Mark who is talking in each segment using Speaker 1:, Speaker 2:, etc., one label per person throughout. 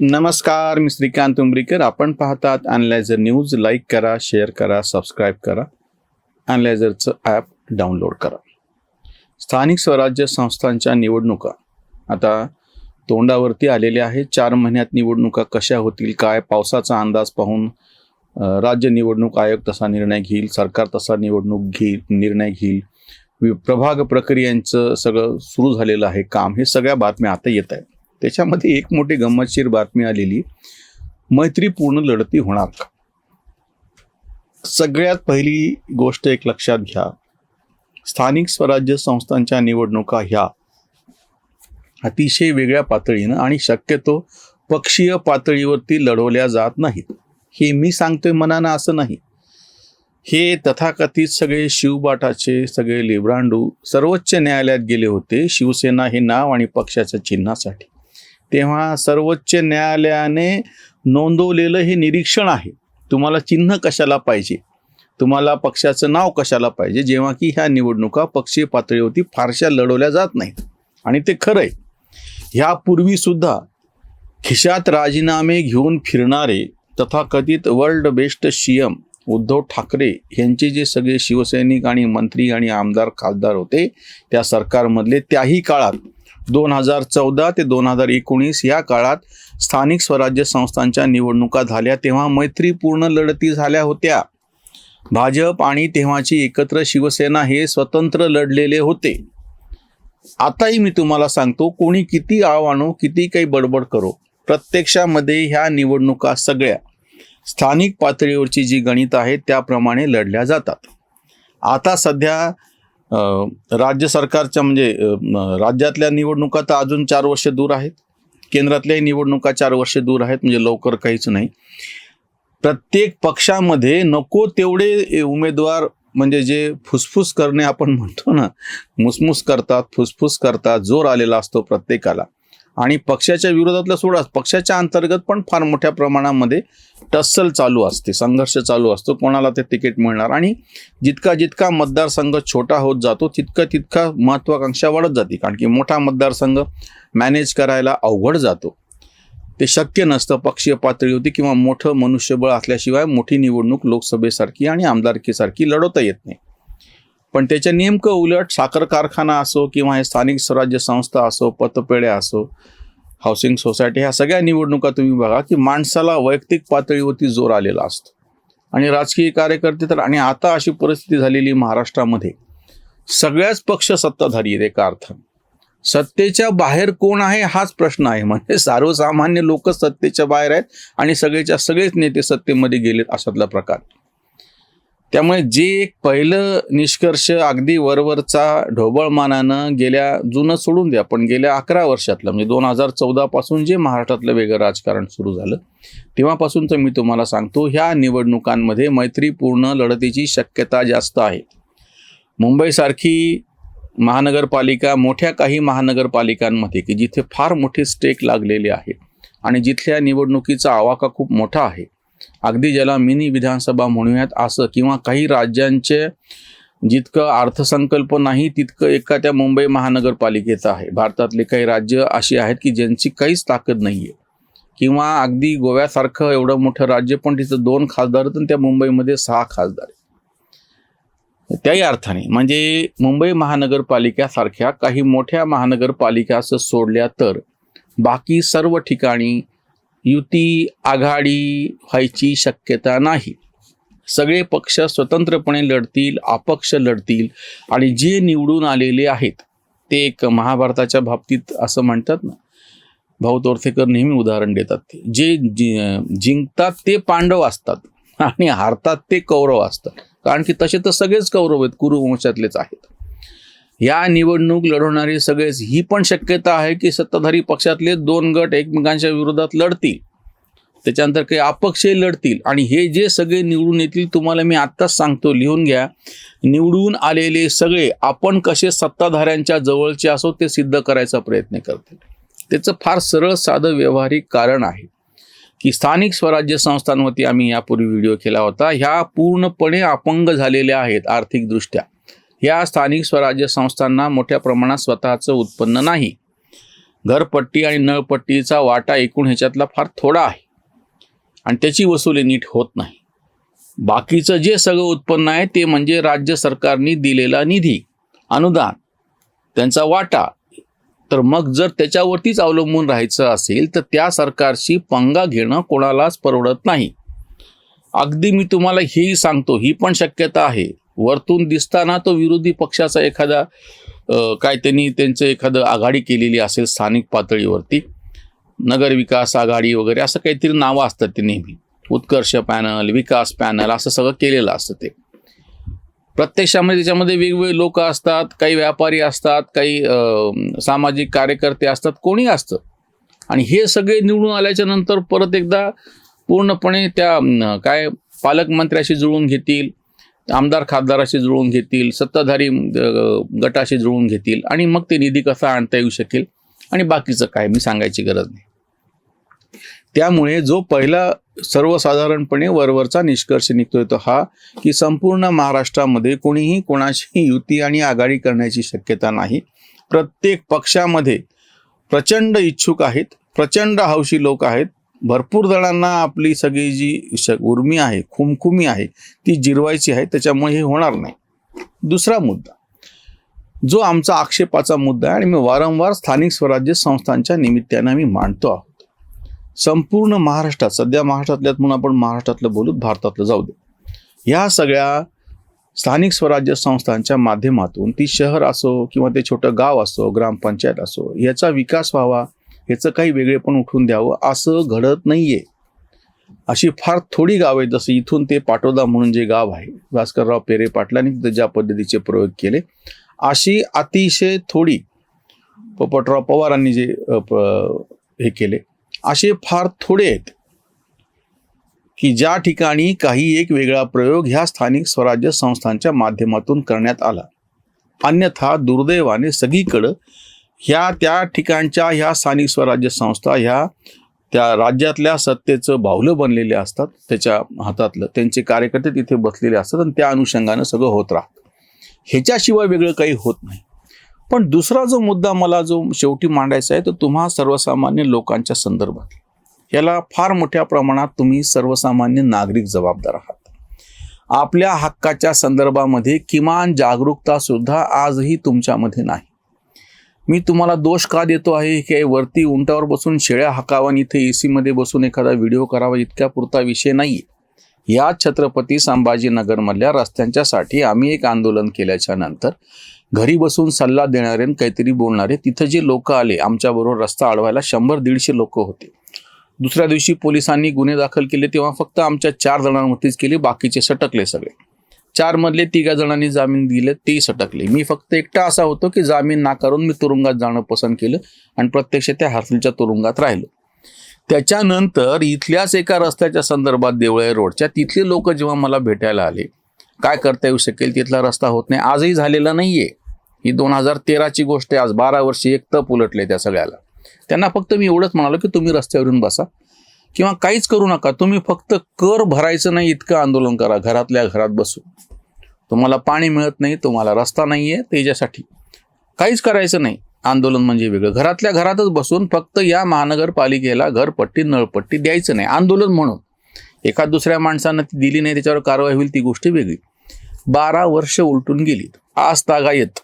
Speaker 1: नमस्कार मी श्रीकांत उमरीकर आपण पाहतात अनलायझर न्यूज लाईक करा शेअर करा सबस्क्राईब करा. अनलायझरचं ॲप डाउनलोड करा. स्थानिक स्वराज्य संस्थांच्या निवडणुका. आता तोंडावरती आलेल्या आहेत. चार महिन्यात निवडणुका कशा होतील काय पावसाचा अंदाज पाहून राज्य निवडणूक आयोग तसा निर्णय घेईल सरकार तसा निवडणूक घेईल निर्णय घेईल. वि- प्रभाग प्रक्रियांचं सगळं सुरू झालेलं आहे काम. हे सगळ्या बातम्या आता येत आहेत. त्याच्यामध्ये एक मोठी गंमतशीर बातमी आलेली. मैत्रीपूर्ण लढती होणार का? सगळ्यात पहिली गोष्ट एक लक्षात घ्या. स्थानिक स्वराज्य संस्थांच्या निवडणुका ह्या अतिशय वेगळ्या पातळीनं आणि शक्यतो पक्षीय पातळीवरती लढवल्या जात नाहीत. हे मी सांगतोय मनानं असं नाही. हे तथाकथित सगळे शिवबाटाचे सगळे लिब्रांडू सर्वोच्च न्यायालयात गेले होते शिवसेना हे नाव आणि पक्षाच्या चिन्हासाठी. तेव्हा सर्वोच्च न्यायालयाने नोंदवलेलं हे निरीक्षण आहे. तुम्हाला चिन्ह कशाला पाहिजे? तुम्हाला पक्षाचं नाव कशाला पाहिजे? जेव्हा की ह्या निवडणुका पक्षीय पातळीवरती फारशा लढवल्या जात नाहीत. आणि ते खरं आहे. ह्यापूर्वीसुद्धा खिशात राजीनामे घेऊन फिरणारे तथाकथित world best CM Uddhav Thackeray यांचे जे सगळे शिवसैनिक आणि मंत्री आणि आमदार खासदार होते त्या सरकारमधले त्याही काळात दोन हजार चौदा ते दोन हजार एकोणीस या काळात स्थानिक स्वराज्य संस्थांच्या निवडणुका झाल्या तेव्हा मैत्रीपूर्ण लढती झाल्या होत्या. भाजप आणि तेव्हाची एकत्र शिवसेना हे स्वतंत्र लढलेले होते. आताही मी तुम्हाला सांगतो कोणी किती आव आणू किती काही बडबड करो प्रत्यक्षामध्ये ह्या निवडणुका सगळ्या स्थानिक पातळीवरची जी गणित आहेत त्याप्रमाणे लढल्या जातात. आता सध्या राज्य सरकारच्या म्हणजे राज्यातल्या निवडणुका तर अजून चार वर्ष दूर आहेत. केंद्रातल्याही निवडणुका चार वर्ष दूर आहेत म्हणजे लवकर काहीच नाही. प्रत्येक पक्षामध्ये नको तेवढे उमेदवार म्हणजे जे फुसफुस करणे आपण म्हणतो ना मुसमुस करतात फुसफुस करतात जोर आलेला असतो प्रत्येकाला. आणि पक्षाच्या विरोधातलं सोडा पक्षाच्या अंतर्गत पण फार मोठ्या प्रमाणामध्ये टस्सल चालू असते संघर्ष चालू असतो कोणाला ते तिकीट मिळणार. आणि जितका जितका मतदारसंघ छोटा होत जातो तितका तितका महत्त्वाकांक्षा वाढत जाते कारण की मोठा मतदारसंघ मॅनेज करायला अवघड जातो. ते शक्य नसतं पक्षीय पातळीवरती किंवा मोठं मनुष्यबळ असल्याशिवाय मोठी निवडणूक लोकसभेसारखी आणि आमदारकीसारखी लढवता येत नाही. पण त्याच्या नेमकं उलट साखर कारखाना असो किंवा हे स्थानिक स्वराज्य संस्था असो पतपेढ्या असो हाऊसिंग सोसायटी ह्या सगळ्या निवडणुका तुम्ही बघा की माणसाला वैयक्तिक पातळीवरती जोर आलेला असतो. आणि राजकीय कार्यकर्ते तर आणि आता अशी परिस्थिती झालेली महाराष्ट्रामध्ये सगळ्याच पक्ष सत्ताधारी आहेत एका अर्थ सत्तेच्या बाहेर कोण आहे हाच प्रश्न आहे. म्हणजे सर्वसामान्य लोक सत्तेच्या बाहेर आहेत आणि सगळेच्या सगळेच नेते सत्तेमध्ये गेलेत अशातला प्रकार. त्यामुळे जे एक पहिलं निष्कर्ष अगदी वरवरचा ढोबळमानानं गेल्या जुनं सोडून द्या पण गेल्या अकरा वर्षातलं म्हणजे दोन हजार चौदापासून जे महाराष्ट्रातलं वेगळं राजकारण सुरू झालं तेव्हापासूनचं मी तुम्हाला सांगतो ह्या निवडणुकांमध्ये मैत्रीपूर्ण लढतीची शक्यता जास्त आहे. मुंबईसारखी महानगरपालिका मोठ्या काही महानगरपालिकांमध्ये की जिथे फार मोठे स्टेक लागलेले आहे आणि जिथल्या निवडणुकीचा आवाका खूप मोठा आहे अगदी ज्याला मिनी विधानसभा म्हणूयात असं किंवा काही राज्यांचे जितकं अर्थसंकल्प नाही तितकं एका त्या मुंबई महानगरपालिकेचं आहे. भारतातले काही राज्य अशी आहेत की ज्यांची काहीच ताकद नाही आहे किंवा अगदी गोव्यासारखं एवढं मोठं राज्य पण तिथं दोन खासदार आहेत आणि त्या मुंबईमध्ये सहा खासदार आहेत. त्याही अर्थाने म्हणजे मुंबई महानगरपालिकासारख्या काही मोठ्या महानगरपालिका असं सोडल्या तर बाकी सर्व ठिकाणी युती आघाडी व्हायची शक्यता नाही. सगळे पक्ष स्वतंत्रपणे लढतील अपक्ष लढतील आणि जे निवडून आलेले आहेत ते एक महाभारताच्या बाबतीत असं म्हणतात ना भाऊ तोरथेकर नेहमी उदाहरण देतात ते. जे जि- जिंकतात ते पांडव असतात आणि हारतात ते कौरव असतात. कारण की तसे तर सगळेच कौरव आहेत कुरुवंशातलेच आहेत. या निवडणूक लढवणारे सगळेच ही पण शक्यता आहे की सत्ताधारी पक्षातले दोन गट एकमेकांच्या विरोधात लढतील. त्याच्यानंतर काही अपक्षही लढतील. आणि हे जे सगळे निवडून येतील तुम्हाला मी आत्ताच सांगतो लिहून घ्या. निवडून आलेले सगळे आपण कसे सत्ताधाऱ्यांच्या जवळचे असो ते सिद्ध करायचा प्रयत्न करतील. त्याचं फार सरळ साधं व्यवहारिक कारण आहे की स्थानिक स्वराज्य संस्थांवरती आम्ही यापूर्वी व्हिडिओ केला होता. ह्या पूर्णपणे अपंग झालेल्या आहेत आर्थिकदृष्ट्या. या स्थानिक स्वराज्य संस्थांना मोठ्या प्रमाणात स्वतःचं उत्पन्न नाही. घरपट्टी आणि नळपट्टीचा वाटा एकूण ह्याच्यातला फार थोडा आहे. आणि त्याची वसुली नीट होत नाही. बाकीचं जे सगळं उत्पन्न आहे ते म्हणजे राज्य सरकारने दिलेला निधी अनुदान त्यांचा वाटा. तर मग जर त्याच्यावरतीच अवलंबून राहायचं असेल तर त्या सरकारशी पंगा घेणं कोणालाच परवडत नाही. अगदी मी तुम्हाला हेही सांगतो ही पण शक्यता आहे. वरतून दिसताना तो विरोधी पक्षाचा एखादा काय त्यांनी त्यांचं एखादं आघाडी केलेली असेल स्थानिक पातळीवरती नगर विकास आघाडी वगैरे असं काहीतरी नावं असतात ते नेहमी. उत्कर्ष पॅनल विकास पॅनल असं सगळं केलेलं असतं ते. प्रत्यक्षामध्ये त्याच्यामध्ये वेगवेगळे लोक असतात काही व्यापारी असतात काही सामाजिक कार्यकर्ते असतात कोणी असतं. आणि हे सगळे निवडून आल्याच्यानंतर परत एकदा पूर्णपणे त्या काय पालकमंत्र्याशी जुळून घेतील आमदार खासदाराशी जुळवून घेतील सत्ताधारी गटाशी जुळून घेतील आणि मग ते निधी कसा आणता येऊ शकेल आणि बाकीचं काय मी सांगायची गरज नाही. त्यामुळे जो पहिला सर्वसाधारणपणे वरवरचा निष्कर्ष निघतोय तो हा की संपूर्ण महाराष्ट्रामध्ये कोणीही कोणाशी युती आणि आघाडी करण्याची शक्यता नाही. प्रत्येक पक्षामध्ये प्रचंड इच्छुक आहेत प्रचंड हौशी लोक आहेत भरपूर जणांना आपली सगळी जी उर्मी आहे खुमखुमी आहे ती जिरवायची आहे त्याच्यामुळे हे होणार नाही. दुसरा मुद्दा. जो आमचा आक्षेपाचा मुद्दा आहे आणि मी वारंवार स्थानिक स्वराज्य संस्थांच्या निमित्तानं मी मांडतो आहोत. संपूर्ण महाराष्ट्रात सध्या महाराष्ट्रातल्यात म्हणून आपण महाराष्ट्रातलं बोलू भारतातलं जाऊ दे. ह्या सगळ्या स्थानिक स्वराज्य संस्थांच्या माध्यमातून ती शहर असो किंवा ते छोटं गाव असो ग्रामपंचायत असो याचा विकास व्हावा याचं काही वेगळे पण उठून द्यावं. असं घडत नाहीये. अशी फार थोडी गाव आहेत. जसं इथून ते पाटोदा म्हणून जे गाव आहे भास्करराव पेरे पाटलांनी तिथं ज्या पद्धतीचे प्रयोग केले अशी अतिशय थोडी पोपटराव पवारांनी जे हे केले असे फार थोडे आहेत की ज्या ठिकाणी काही एक वेगळा प्रयोग ह्या स्थानिक स्वराज्य संस्थांच्या माध्यमातून करण्यात आला. अन्यथा दुर्दैवाने सगळीकडं ह्या त्या ठिकाणच्या ह्या स्थानिक स्वराज्य संस्था ह्या त्या राज्यातल्या सत्तेचं बाहुलं बनलेले असतात त्याच्या हातातलं त्यांचे कार्यकर्ते तिथे बसलेले असतात आणि त्या अनुषंगानं सगळं होत राहतं. ह्याच्याशिवाय वेगळं काही होत नाही. पण दुसरा जो मुद्दा मला जो शेवटी मांडायचा आहे तो तुम्हा सर्वसामान्य लोकांच्या संदर्भात. याला फार मोठ्या प्रमाणात तुम्ही सर्वसामान्य नागरिक जबाबदार आहात. आपल्या हक्काच्या संदर्भामध्ये किमान जागरूकता सुद्धा आजही तुमच्यामध्ये नाही. मी तुम्हाला दोष का देतो आहे? की वरती उंटावर बसून शेळ्या हाकावा आणि इथे ए मध्ये बसून एखादा व्हिडिओ करावा इतक्या पुरता विषय नाही या छत्रपती संभाजीनगरमधल्या रस्त्यांच्यासाठी आम्ही एक आंदोलन केल्याच्यानंतर घरी बसून सल्ला देणारे आणि काहीतरी बोलणारे तिथं जे लोक आले आमच्याबरोबर रस्ता अडवायला शंभर दीडशे लोक होते. दुसऱ्या दिवशी पोलिसांनी गुन्हे दाखल केले तेव्हा फक्त आमच्या चार जणांवरतीच केले बाकीचे सटकले सगळे. चार मधले तिघा जणांनी जामीन दिले तेही सटकले. मी फक्त एकटा असा होतो की जामीन नाकारून मी तुरुंगात जाणं पसंत केलं आणि प्रत्यक्ष त्या हार्सलच्या तुरुंगात राहिलो. त्याच्यानंतर इथल्याच एका रस्त्याच्या संदर्भात देवळे रोडच्या तिथले लोक जेव्हा मला भेटायला आले काय करता येऊ शकेल तिथला रस्ता होत नाही आजही झालेला नाहीये. ही दोन हजार तेराची गोष्ट आहे आज बारा वर्षी एक तप उलटले त्या सगळ्याला. त्यांना फक्त मी एवढंच म्हणालो की तुम्ही रस्त्यावरून बसा. किंवा काहीच करू नका. तुम्ही फक्त कर भरायचं नाही इतकं आंदोलन करा. घरातल्या घरात बसून तुम्हाला पाणी मिळत नाही तुम्हाला रस्ता नाही आहे त्याच्यासाठी. काहीच करायचं नाही. आंदोलन म्हणजे वेगळं. घरातल्या घरातच बसून फक्त या महानगरपालिकेला घरपट्टी नळपट्टी द्यायचं नाही. आंदोलन म्हणून. एका दुसऱ्या माणसानं ती दिली नाही त्याच्यावर कारवाई होईल ती गोष्ट वेगळी. बारा वर्ष उलटून गेलीत आज तागायत.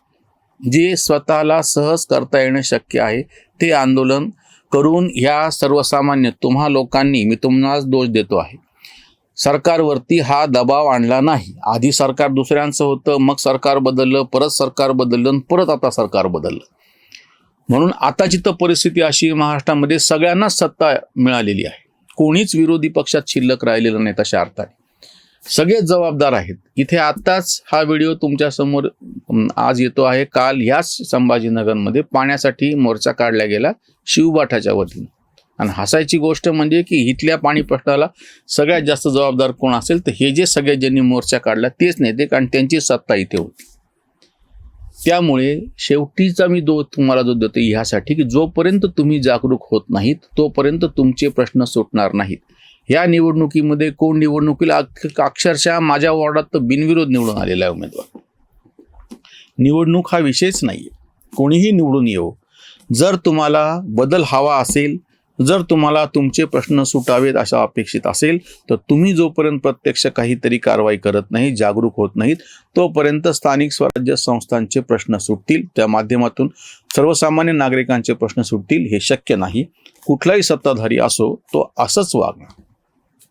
Speaker 1: जे स्वतःला सहज करता येणं शक्य आहे ते आंदोलन करून ह्या सर्वसामान्य तुम्हा लोकांनी मी तुम्हालाच दोष देतो आहे. सरकारवरती हा दबाव आणला नाही. आधी सरकार दुसऱ्यांचं होतं मग सरकार बदललं परत सरकार बदललं आणि परत आता सरकार बदललं. म्हणून आताची तर परिस्थिती अशी महाराष्ट्रामध्ये सगळ्यांनाच सत्ता मिळालेली आहे. कोणीच विरोधी पक्षात शिल्लक राहिलेलं नाही तशा अर्थाने. सगळेच जबाबदार आहेत. इथे आत्ताच हा व्हिडिओ तुमच्यासमोर आज येतो आहे. काल ह्याच संभाजीनगरमध्ये पाण्यासाठी मोर्चा काढला गेला शिवबाठाच्या वतीनं. आणि हसायची गोष्ट म्हणजे की इथल्या पाणी प्रश्नाला सगळ्यात जास्त जबाबदार कोण असेल तर हे जे सगळे ज्यांनी मोर्चा काढला तेच नेते कारण त्यांची सत्ता इथे होती. त्यामुळे शेवटीचा मी दो तुम्हाला जो देतो ह्यासाठी की जोपर्यंत तुम्ही जागरूक होत नाहीत तोपर्यंत तुमचे प्रश्न सुटणार नाहीत. या निवडणुकीमध्ये कोण निवडणुकीला अक्षरशः माझ्या वॉर्डात तर बिनविरोध निवडून आलेला आहे उमेदवार. निवडणूक हा विषयच नाही कोणीही निवडून येऊ जर तुम्हाला बदल हवा असेल जर तुम्हाला तुमचे प्रश्न सुटावेत अशा अपेक्षित असेल तर तुम्ही जोपर्यंत प्रत्यक्ष काहीतरी कारवाई करत नाही जागरूक होत नाहीत तोपर्यंत स्थानिक स्वराज्य संस्थांचे प्रश्न सुटतील. त्या माध्यमातून सर्वसामान्य नागरिकांचे प्रश्न सुटतील हे शक्य नाही. कुठलाही सत्ताधारी असो तो असंच वागणार.